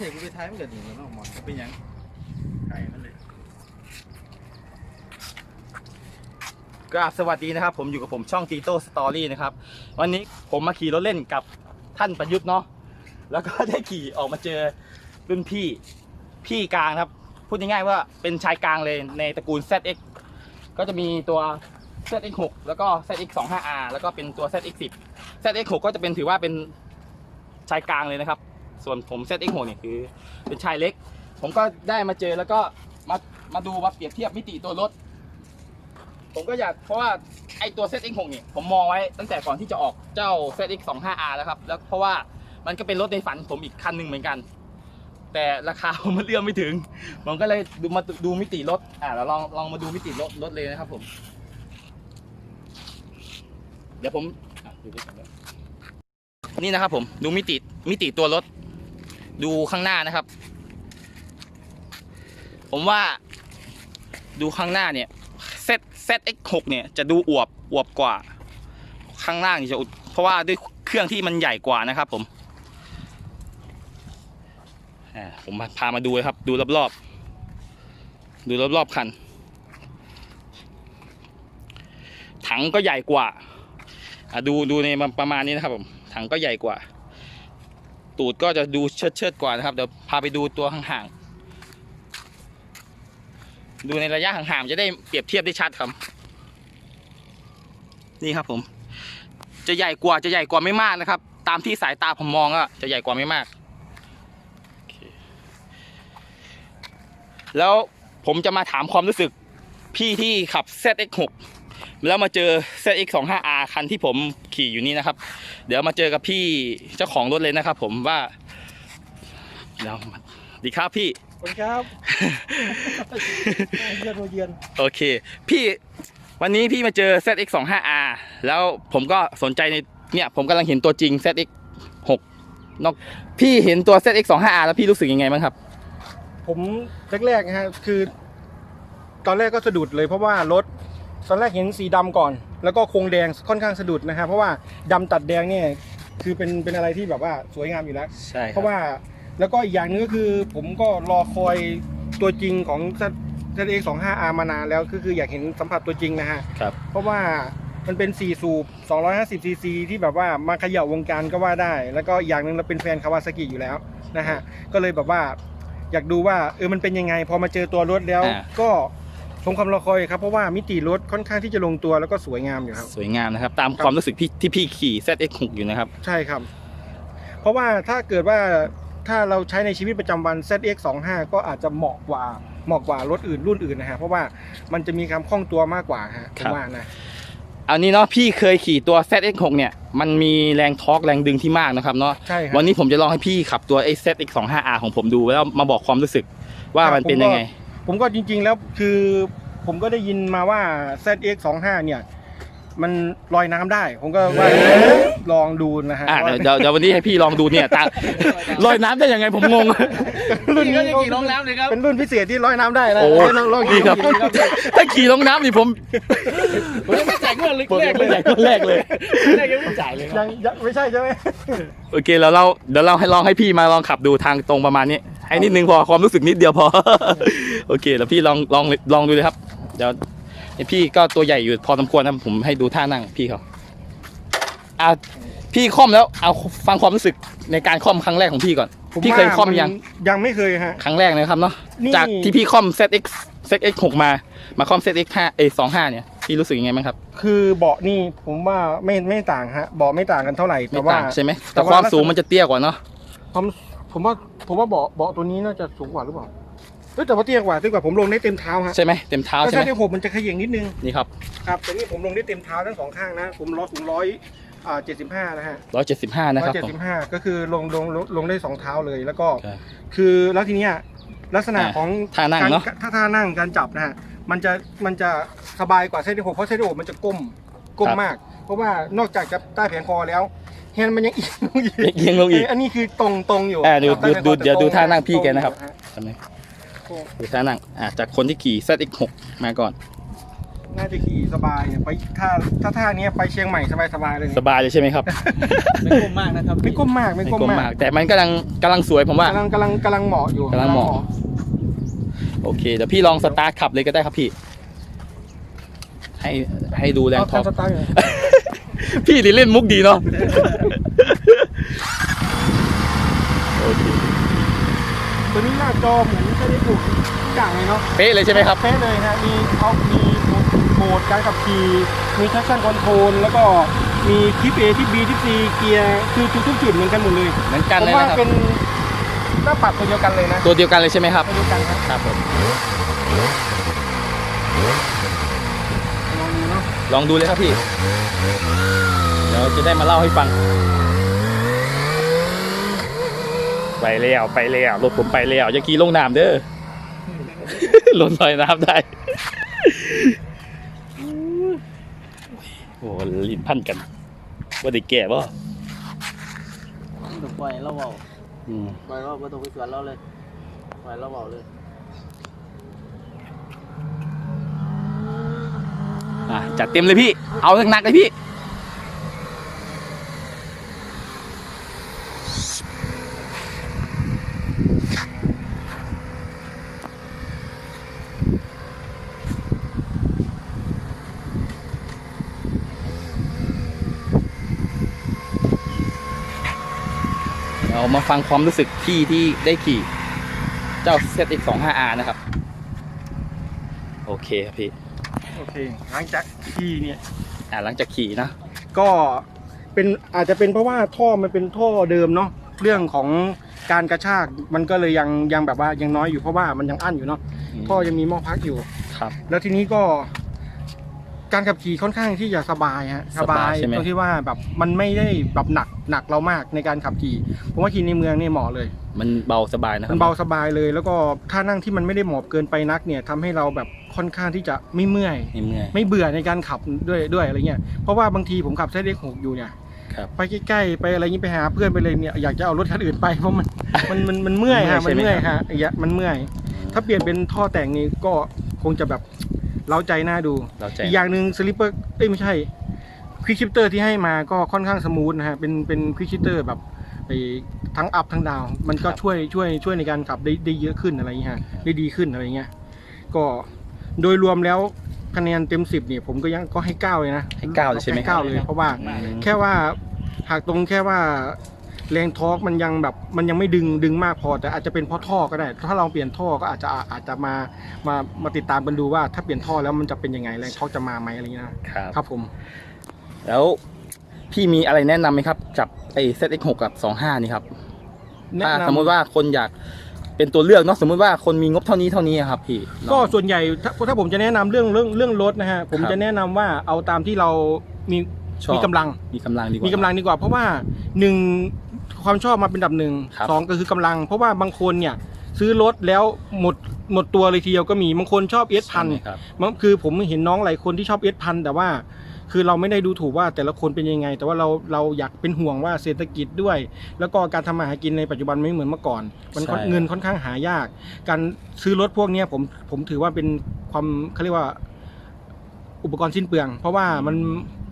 ใส่กูไปท้ายมันเกิดหนึ่งแล้วเนาะหมอนก็เป็นหยังไก่มันเลยกราบสวัสดีนะครับ ผมอยู่กับผมช่องตีโต้สตอรี่นะครับ วันนี้ผมมาขี่รถเล่นกับท่านประยุทธ์เนาะแล้วก็ได้ขี่ออกมาเจอรุ่นพี่พี่กลางครับ พูดง่ายๆว่าเป็นชายกลางเลยในตระกูล ZX ก็จะมีตัว ZX6 แล้วก็ ZX25R แล้วก็เป็นตัว ZX10 ZX6 ก็จะเป็นถือว่าเป็นชายกลางเลยนะครับ ส่วนผม ZX6 เนี่ยคือเป็นชายเล็ก ผมก็ได้มาเจอแล้วก็มามาดูมาเปรียบเทียบมิติตัวรถ ผมก็อยากเพราะว่าไอตัว ZX6 เนี่ยผมมองไว้ตั้งแต่ก่อนที่จะออกเจ้า ZX25R แล้วครับแล้วเพราะว่ามันก็เป็นรถในฝันผมอีกคันหนึ่งเหมือนกัน แต่ราคาผมมันเอื้อมไม่ถึง ผมก็เลยดูมาดูมิติรถอ่าเราลองลองมาดูมิติรถรถเลยนะครับผม เดี๋ยวผมอะดูด้วยกันด้วยนี่นะครับผมดูมิติมิติตัวรถ ดูข้างหน้านะครับ ผมว่าดูข้างหน้าเนี่ย Z ZX6 เนี่ยจะดูอวบอวบกว่า ข้างล่างจะอุดเพราะว่าด้วยเครื่องที่มันใหญ่กว่านะครับ ผมอ่าผมพามาดูครับ ดูรอบๆดูรอบๆคัน ถังก็ใหญ่กว่าดูดูในประมาณนี้นะครับผมถังก็ใหญ่กว่า ตูดก็จะดูเชิดเชิดกว่านะครับเดี๋ยวพาไปดูตัวห่างๆดูในระยะห่างๆจะได้เปรียบเทียบได้ชัดครับ นี่ครับผม จะใหญ่กว่าจะใหญ่กว่าไม่มากนะครับ ตามที่สายตาผมมองก็จะใหญ่กว่าไม่มาก แล้วผมจะมาถามความรู้สึกพี่ที่ขับ ZX6 แล้วมาเจอ ZX25R คันที่ผมขี่อยู่นี่นะครับ เดี๋ยวมาเจอกับพี่เจ้าของรถเลยนะครับ ผมว่าเดี๋ยวมาดีครับพี่สวัสดีครับเยือนโรเยือนโอเค พี่วันนี้พี่มาเจอ ZX25R แล้วผมก็สนใจในเนี่ยผมกำลังเห็นตัวจริง ZX6 นอกพี่เห็นตัว ZX25R แล้วพี่รู้สึกยังไงบ้างครับ ผมแรกๆนะฮะคือ ตอนแรกก็สะดุดเลยเพราะว่ารถ ตอนแรกเห็นสีดำก่อน แล้วก็โครงแดงค่อนข้างสะดุดนะฮะเพราะว่าดำตัดแดงเนี่ยคือเป็นเป็นอะไรที่แบบว่าสวยงามอยู่แล้วใช่เพราะว่าแล้วก็อีกอย่างหนึงก็คือ ผมก็รอคอยตัวจริงของ ZX25R มานานแล้วก็คืออยากเห็นสัมผัสตัวจริงนะฮะครับเพราะว่ามันเป็น 4 สูบ 250 ซีซี ที่แบบว่ามาเขย่าวงการก็ว่าได้ แล้วก็อย่างหนึ่งเราเป็นแฟนคาวาซากิอยู่แล้วนะฮะ ก็เลยแบบว่าอยากดูว่าเออมันเป็นยังไง พอมาเจอตัวรถแล้วอ่าก็ สมความรอคอยครับเพราะว่ามิติรถค่อนข้างที่จะลงตัวแล้วก็สวยงามอยู่ครับ สวยงามนะครับ ตามครับความรู้สึกพี่ที่พี่ขี่ ZX6 อยู่นะครับ ใช่ครับ เพราะว่าถ้าเกิดว่าถ้าเราใช้ในชีวิตประจำวัน ZX25 ก็อาจจะเหมาะกว่าเหมาะกว่ารถอื่นรุ่นอื่นนะฮะเพราะว่ามันจะมีความคล่องตัวมากกว่าฮะผครัมบ ว่านะ อันนี้เนาะพี่เคยขี่ตัว ZX6 เนี่ยมันมีแรงทอร์กแรงดึงที่มากนะครับเนาะใช่ครับวันนี้ผมจะลองให้พี่ขับตัวไอ้ ZX25R ของผมดูแล้วมาบอกความรู้สึกว่ามันเป็นยังไงผม ก็จริง ๆ แล้วคือผมก็ได้ยินมาว่า ZX25 เนี่ย มันลอยน้ำได้ ผมก็ว่าลองดูนะฮะอะว่า เดี๋ยวเดี๋ยววันนี้ให้พี่ลองดูเนี่ยตาลอยน้ำได้ยังไงผมงง รุ่นนี่นี้ก็จะขี่ลงน้ำเลยครับ เป็นรุ่นพิเศษที่ลอยน้ำได้นะโอ้ลองลองดีครับดูครับ ถ้าขี่ลงน้ำนี่ผมผมยังไม่จ่ายเงินเลยผมแรยักงเลไม่ยใหญ่คนแรกเลย แรกยังไม่จ่ายเลยคยัรับงยังไม่ใช่ใช่ไหมโอเคแล้วเราเดี๋ยวเราให้ลองให้พี่มาลองขับดูทางตรงประมาณนี้ ให้นิดนึงพอความรู้สึกนิดเดียวพอ โอเคแล้วพี่ลองลองลองดูเลยครับ เดี๋ยวไอ้พี่ก็ตัวใหญ่อยู่พอสมควรนะผมให้ดูท่านั่งพี่เขาอะพี่คล่อมแล้วเอาฟังความรู้สึกในการคล่อมครั้งแรกของพี่ก่อน ผมพี่เคยว่าคล่อมยัง ยังไม่เคยฮะ ครั้งแรกเลยครับเนาะนี่ จากที่พี่คอม ZX ZX 6มา มาคอม ZX 5เอ25เนี่ยพี่รู้สึกยังไงบ้างครับคือเบาะนี่ผมว่าไม่ไม่ต่างฮะเบาะไม่ต่างกันเท่าไหร่ไม่แต่ว่า ต่างใช่ไหมแต่แต่ว่า ความสูงมันจะเตี้ยกว่าเนาะผม ผมว่าผมว่าเบาะเบาะตัวนี้น่าจะสูงกว่าหรือเปล่าเอ้ยแต่ว่าเตี้ยกว่าเตี้ยกว่าผมลงได้เต็มเท้าฮะใช่ไหมเต็มเท้าแต่ใช่ไหถ้ามที่ผมมันจะเขย่งนิดนึงนี่ครับครับแต่นี่ผมลงได้เต็มเท้าทั้งสองข้างนะ ผมร้อยสูงร้อยอ่าเจ็ดสิบห้านะฮะ175นะร้อครัยบเจ็ดผมสิบห้าก็คือลงลงลงลงได้สองเท้าเลยแล้วก็ครับคือแล้วทีเนี้ยลักษณะอ่าของท่านั่งการเนอะถ้าท่านั่งการจับนะฮะมันจะมันจะสบายกว่าเซตที่หกเพราะเซตที่หกมันจะก้มก้มมาก เพราะว่านอกจากจะใต้แผงคอแล้ว แฮนด์มันยังเอียงลงอีกเอียงลงอีกอันนี้คือตรงตรงอยู่อ่าดูใต้แผงคอดูแต่เดี๋ยวดูตรงท่านั่งพี่แกนะครับตรงอยู่ฮใช่ไหมตรงดูท่านั่งอะจากคนที่ขี่ ZX 6 มาก่อน น่าจะขี่สบายเนี่ยไปถ้าถ้าท่าเนี้ยไปเชียงใหม่สบายสบายๆเลยสบายเลยใช่ไหมครับไม่ก้มมากนะครับไม่ก้มมากไม่ก้มมากแต่มันกำลังกำลังสวยผมว่า กำลังกำลังกำลังเหมาะอยู่กำลังเหมาะ โอเคเดี๋ยวพี่ลองสตาร์ทขับเลยก็ได้ครับพี่ ให้ให้ดูแรงเอาท็อปทำสตาร์ทอยู่ พี่นี่เล่นมุกดีเนาะโอเคตัวนี้หน้าจอเหมือนไม่ได้ถูกกลางเลยเนาะเป๊ะเลยใช่ไหมครับ เป๊ะเลยฮะมีเอามีโหมดการขับขี่มี traction control แล้วก็มีทิป A ทิป B ทิป C เกียร์คือทุกๆจุดเหมือนกันหมดเลยเหมือนกันผมเลยว่านะครับ เป็นหน้าปัดตัวเดียวกันเลยนะตัวเดียวกันเลยใช่ไหมครับ ตัวเดียวกันครับ ครับผมลองดูเนาะ ลองดูเลยครับพี่ เดี๋ยวจะได้มาเล่าให้ฟัง ไปแล้วไปแล้วรถผมไปแล้วจะขี่ลงน้ำเด้อลงลอยน้ำได้โอ้โหลิ้นพันกัน ว่าได้แก่ป่ะต้องปล่อยเราเบาอืมปล่อยเราไม่ต้องไปสวนเราเลยปล่อยเราเบาเลย อะจัดเต็มเลยพี่ เอาหนักๆเลยพี่เรามาฟังความรู้สึกพี่ที่ได้ขี่เจ้า ZX25R นะครับ โอเคครับพี่ โอเคหลังจากขี่เนี่ยอ่าหลังจากขี่นะ ก็เป็นอาจจะเป็นเพราะว่าท่อมันเป็นท่อเดิมเนาะเรื่องของการกระชากมันก็เลยยังยังแบบว่ายังน้อยอยู่เพราะว่ามันยังอั้นอยู่เนาะท่อยังมีหม้อพักอยู่ ครับ แล้วทีนี้ก็ การขับขี่ค่อนข้างที่จะสบายฮะสบายใช่ไหม ตรงที่ว่าแบบมันไม่ได้แบบหนักหนักเรามากในการขับขี่ผมว่าขี่ในเมืองนี่เหมาะเลย มันเบาสบายนะครัมับนเบาสบายเลย แล้วก็ท่านั่งที่มันไม่ได้หมอบเกินไปนักเนี่ยทำให้เราแบบค่อนข้างที่จะไม่เมื่อย ไม่เมื่อย ไม่เบื่อในการขับด้วยด้วยอะไรเงี้ย เพราะว่าบางทีผมขับเส้นเล็กหกอยู่เนี่ยครับไปใกล้ๆไปอะไรเงี้ยไปหาเพื่อนไปเลยเนี่ยอยากจะเอารถคันอื่นไปเพราะมัน มันมันมันเมื่อยฮะเมื่มัอยนใช่ไหมเมื่อยครับฮะไอ้เงี้ยมันเมื่อย ถ้าเปลี่ยนเป็นท่อแต่งนี้ก็คงจะแบบ เล้าใจน่าดู เราใจ อีกอย่างหนึ่งสลิปเปอร์เอ้ยไม่ใช่ควิกชิปเตอร์ที่ให้มาก็ค่อนข้างสมูทนะฮะเป็นเป็นควิกชิปเตอร์แบบไอ้ทั้งอัพทั้งดาว มันก็ช่วยช่วยช่วยในการขับได้ได้เยอะขึ้นอะไรเงี้ยฮะได้ดีขึ้นอะไรเงี้ยก็โดยรวมแล้วคะแนนเต็มสิบเนี่ยผมก็ยังก็ให้เก้าเลยนะให้เก้าเลยใช่ไหมให้เก้าเลยเพราะว่า อืม แค่ว่าหากตรงแค่ว่า แรงทอร์กมันยังแบบมันยังไม่ดึงดึงมากพอ แต่อาจจะเป็นเพราะท่อก็ได้ ถ้าเราเปลี่ยนท่อก็อาจจะอาจจะมามามาติดตามกันดูว่าถ้าเปลี่ยนท่อแล้วมันจะเป็นยังไงแรงทอร์กจะมาไหมอะไรเงี้ยนะครับครับผม แล้วพี่มีอะไรแนะนำไหมครับกับไอ้ ZX6 กับ25นี่ครับแนะถ้านำสมมุติว่าคนอยากเป็นตัวเลือกเนาะสมมุติว่าคนมีงบเท่านี้เท่านี้อะครับพี่ก็ส่วนใหญ่ถ้าถ้าผมจะแนะนำเรื่องเรื่องเรื่องรถนะฮะผมครับจะแนะนำว่าเอาตามที่เรามีชอบมีกำลังมีกำลังดีกว่ามีกำลังดีกว่า เพราะว่าหนึ่ง ความชอบมาเป็นอันดับหนึ่งครับ สองก็คือกำลัง เพราะว่าบางคนเนี่ยซื้อรถแล้วหมดหมดตัวเลยทีเดียวก็มีบางคนชอบเอสพันใช่ไหมครับ มันคือผมเห็นน้องหลายคนที่ชอบเอสพันแต่ว่า คือเราไม่ได้ดูถูกว่าแต่ละคนเป็นยังไง แต่ว่าเราเราอยากเป็นห่วงว่าเศรษฐกิจด้วย แล้วก็การทำมาหากินในปัจจุบันไม่เหมือนเมื่อก่อน มันค่อนใช่ เงินค่อนข้างหายาก การซื้อรถพวกเนี้ยผมผมถือว่าเป็นความเขาเรียกว่า อุปกรณ์สิ้นเปลือง เพราะว่ามัน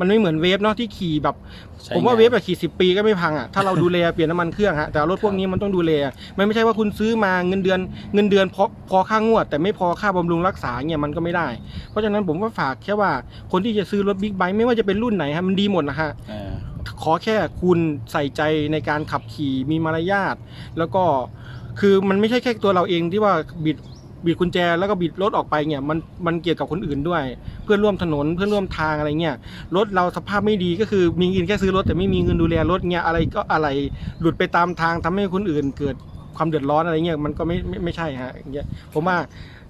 มันไม่เหมือนเวฟเนาะที่ขี่แบบ ใช้ผมว่าไงเวฟอะขี่สิบปีก็ไม่พังอะถ้าเราดูแล เปลี่ยนน้ำมันเครื่องฮะแต่รถพวกนี้มันต้องดูแลมันไม่ใช่ว่าคุณซื้อมาเงินเดือนเงินเดือนพอพอค่างวด แต่ไม่พอค่าบำรุงรักษาเนี่ยมันก็ไม่ได้ เพราะฉะนั้นผมก็ฝากแค่ว่าคนที่จะซื้อรถบิ๊กไบค์ไม่ว่าจะเป็นรุ่นไหนฮะมันดีหมดนะฮะเออขอแค่คุณใส่ใจในการขับขี่มีมารยาท แล้วก็คือมันไม่ใช่แค่ตัวเราเองที่ว่าบิด บิดกุญแจแล้วก็บิดรถออกไปเนี่ยมันมันเกี่ยวกับคนอื่นด้วย เพื่อนร่วมถนนเพื่อนร่วมทางอะไรเงี้ยรถเราสภาพไม่ดีก็คือมีเงินแค่ซื้อรถแต่ไม่มีเงินดูแลรถเงี้ยอะไรก็อะไรหลุดไปตามทางทำให้คนอื่น เกิดความเดือดร้อนอะไรเงี้ยมันก็ไม่ไม่ไม่ใช่ฮะเงี้ยผมว่า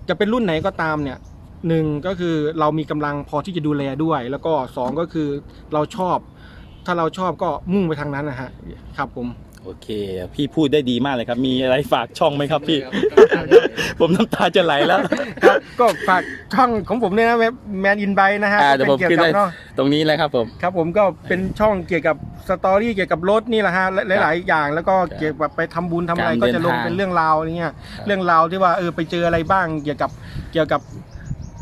จะเป็นรุ่นไหนก็ตามเนี่ยหนึ่งก็คือเรามีกำลังพอที่จะดูแลด้วย แล้วก็สองก็คือเราชอบ ถ้าเราชอบก็มุ่งไปทางนั้นนะฮะครับผม โอเค พี่พูดได้ดีมากเลยครับ มีอะไรฝากช่องไหมครับพี่ ผมน้ำตาจะไหลแล้ว ครับก็ฝากช่องของผมเนี่ยนะแมนอินไบนะฮะอ่าก็เดี๋ยวเป็ผมนเกี่ยวขึ้นกับให้เนาะตรงนี้เลยครับผม ครับผมก็เป็นช่องเกี่ยวกับสตอรี่เกี่ยวกับรถนี่แหละฮะหลายๆอย่างแล้วก็เกี่ยวกับไปทำบุญทำอะไรการก็เดินจะลงทางเป็นเรื่องราวอะไรเงี้ยเรื่องราวที่ว่าเออไปเจออะไรบ้างเกี่ยวกับเกี่ยวกับ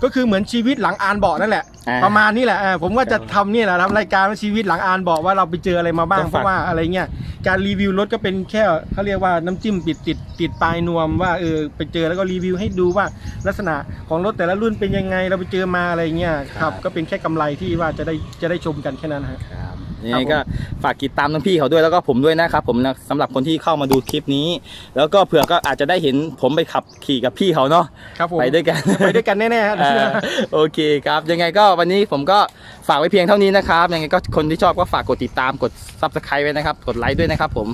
ก็คือเหมือนชีวิตหลังอานเบาะนั่นแหละ อ่าประมาณนี้แหละเออผมว่าจะทำนี่แหละทำรายการว่าชีวิตหลังอานเบาะว่าเราไปเจออะไรมาบ้างต้องเพฝากราะว่าอะไรเงี้ยการรีวิวรถก็เป็นแค่เขาเรียกว่าน้ำจิ้มติดติดติดปลายนวมว่าเออไปเจอแล้วก็รีวิวให้ดูว่าลักษณะของรถแต่ละรุ่นเป็นยังไงเราไปเจอมาอะไรเงี้ยครับ ก็เป็นแค่กำไรที่ว่าจะได้จะได้ชมกันแค่นั้นฮะ ครับ ยังไงก็ฝากติดตามทั้งพี่เขาด้วยแล้วก็ผมด้วยนะครับผมนะสำหรับคนที่เข้ามาดูคลิปนี้ แล้วก็เผื่อก็อาจจะได้เห็นผมไปขับขี่กับพี่เขาเนาะครับผมไปด้วยกันไปด้วยกันแน่ๆฮะเออโอเคครับ ยังไงก็วันนี้ผมก็ฝากไว้เพียงเท่านี้นะครับ ยังไงก็คนที่ชอบก็ฝากกดติดตามกด subscribe ไว้นะครับ กดไลค์ด้วยนะครับผม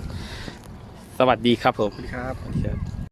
สวัสดีครับผมครับครับ